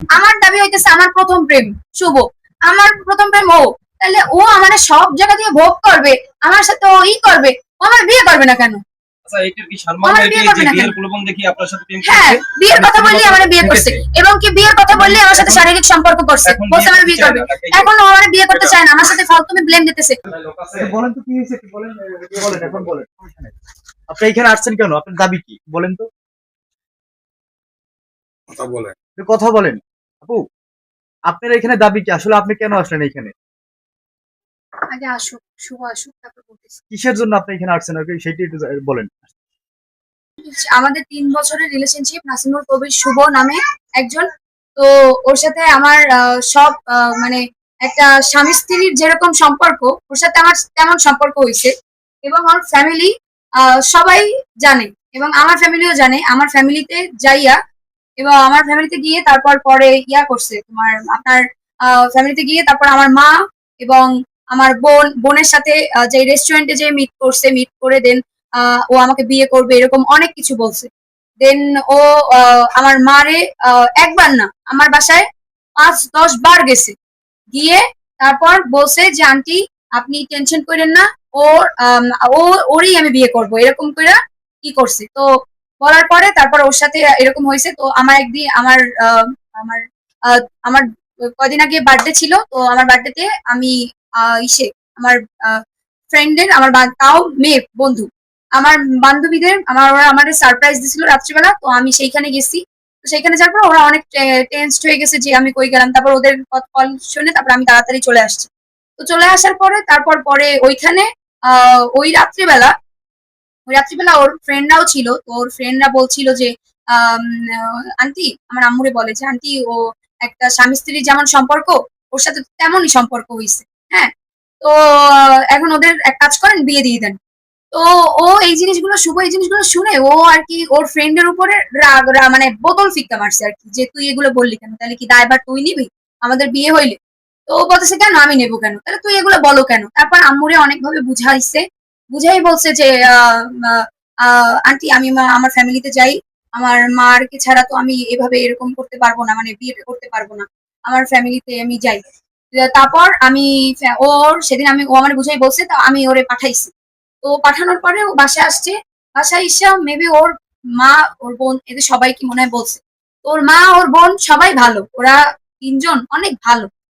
আমার দাবি হইতেছে আমার প্রথম প্রেম শুভ। আমার প্রথম প্রেম ও। তাহলে ও আমার সব জায়গা দিয়ে ভোগ করবে আমার সাথে ও ই করবে ও আমার বিয়ে করবে না কেন? আচ্ছা হয় বিয়ে কি করবে যে না বিয়ের কেন? প্রলোভন দেখি আপনার সাথে প্রেম হ্যাঁ বিয়ের কথা বললে আমার বিয়ে করছে। এবং কি বিয়ের কথা বললে আমার সাথে শারীরিক সম্পর্ক করছে এখন বলছে আমার বিয়ে করবে। এখন ও আমার বিয়ে করতে চায় না আমার সাথে ফালতুমি ব্লেম দিতেছে। বলেন তো কি হয়েছে একটু বলেন বলেন এখন বলেন। আপনি এখানে আসছেন কেন? আপনার দাবি কি? বলেন তো। কথা বলে কথা বলেন। আপু আপনার এখানে দাবি কি? আসলে আপনি কেন আসলেন এখানে? আগে আসুক শুভ আসুক তারপর বলতেছি। কিসের জন্য আপনি এখানে আসছেন? আগে সেটি একটু বলেন। আমাদের তিন বছরের রিলেশনশিপ নাসিমুল কবির শুভ নামে একজন। তো ওর সাথে আমার সব মানে একটা স্বামী স্ত্রীর যেরকম সম্পর্ক ওর সাথে আমার তেমন সম্পর্ক হয়েছে এবং আমার ফ্যামিলি সবাই জানে। এবং আমার ফ্যামিলিও জানে। আমার ফ্যামিলিতে যাইয়া এবং আমার ফ্যামিলিতে গিয়ে তারপর পরে ইয়া করছে তোমার, আপনার ফ্যামিলিতে গিয়ে তারপর আমার মা এবং আমার বোন, বোনের সাথে যে রেস্টুরেন্টে যে মিট করছে মিট করে দেন ও আমাকে বিয়ে করবে, এরকম অনেক কিছু বলছে। দেন ও আমার মারে একবার না, আমার বাসায় পাঁচ, দশ বার গেছে। গিয়ে তারপর বলছে যে, আন্টি, আপনি টেনশন করেন না, ওর ওরই আমি বিয়ে করব। এরকম করে কি করছে। তো বলার পরে তারপর ওর সাথে এরকম হয়েছে। তো আমার একদিন আমার আমার আমার কদিন আগে বার্থডে ছিল, তো আমার বার্থডেতে আমি ইসে, আমার ফ্রেন্ডের আমার তাও মেয়ে, বন্ধু, আমার বান্ধবীদের, আমার, ওরা আমার সারপ্রাইজ দিছিল রাত্রিবেলা, তো আমি সেইখানে গেছি। তো সেইখানে যাওয়ার পর ওরা অনেক টেন্সড হয়ে গেছে যে আমি কই গেলাম। তারপর ওদের কল শুনে তারপর আমি তাড়াতাড়ি চলে আসছি। তো চলে আসার পরে, তারপর পরে ওইখানে ওই রাত্রিবেলা রাত্রিবেলা ওর ফ্রেন্ডরাও ছিল, তো ওর ফ্রেন্ডরা বলছিল যে আন্টি, আমার আম্মুরে বলে যে, আন্টি, ও একটা স্বামী স্ত্রীর যেমন সম্পর্ক, ওর সাথে তেমনই সম্পর্ক হয়েছে হ্যাঁ? তো এখন ওদের এক কাজ করেন, বিয়ে দিয়ে দেন। তো ও এই জিনিসগুলো শুভ, এই জিনিসগুলো শুনে ও আর কি ওর ফ্রেন্ডের উপরে রাগ মানে বোতল ফিক্কা মারছে আর কি, যে তুই এগুলো বললি কেন? তাহলে কি দায়বার তুই নিবি? আমাদের বিয়ে হইলে। তো ও বলতেছে, কেন? আমি নেব কেন? তাহলে তুই এগুলো বলো কেন? তারপর আম্মুরে অনেকভাবে বুঝাইছে। বুঝাই বলছে যে আন্টি, আমি আমার ফ্যামিলিতে যাই। আমার মার কে ছাড়া তো আমি এভাবে এরকম করতে পারব না মানে বিয়ে করতে পারব না। আমার ফ্যামিলিতে আমি যাই। তারপর আমি ওর, সেদিন আমি, ও আমার বুঝাই বলছে, তা আমি ওরে পাঠাইছি। তো পাঠানোর পরে ও বাসায় আসছে। বাসায় এসে মেবি ওর মা, ওর বোন, এদের সবাইকে মনে হয় বলছে। ওর মা, ওর বোন সবাই ভালো। ওরা তিনজন অনেক ভালো।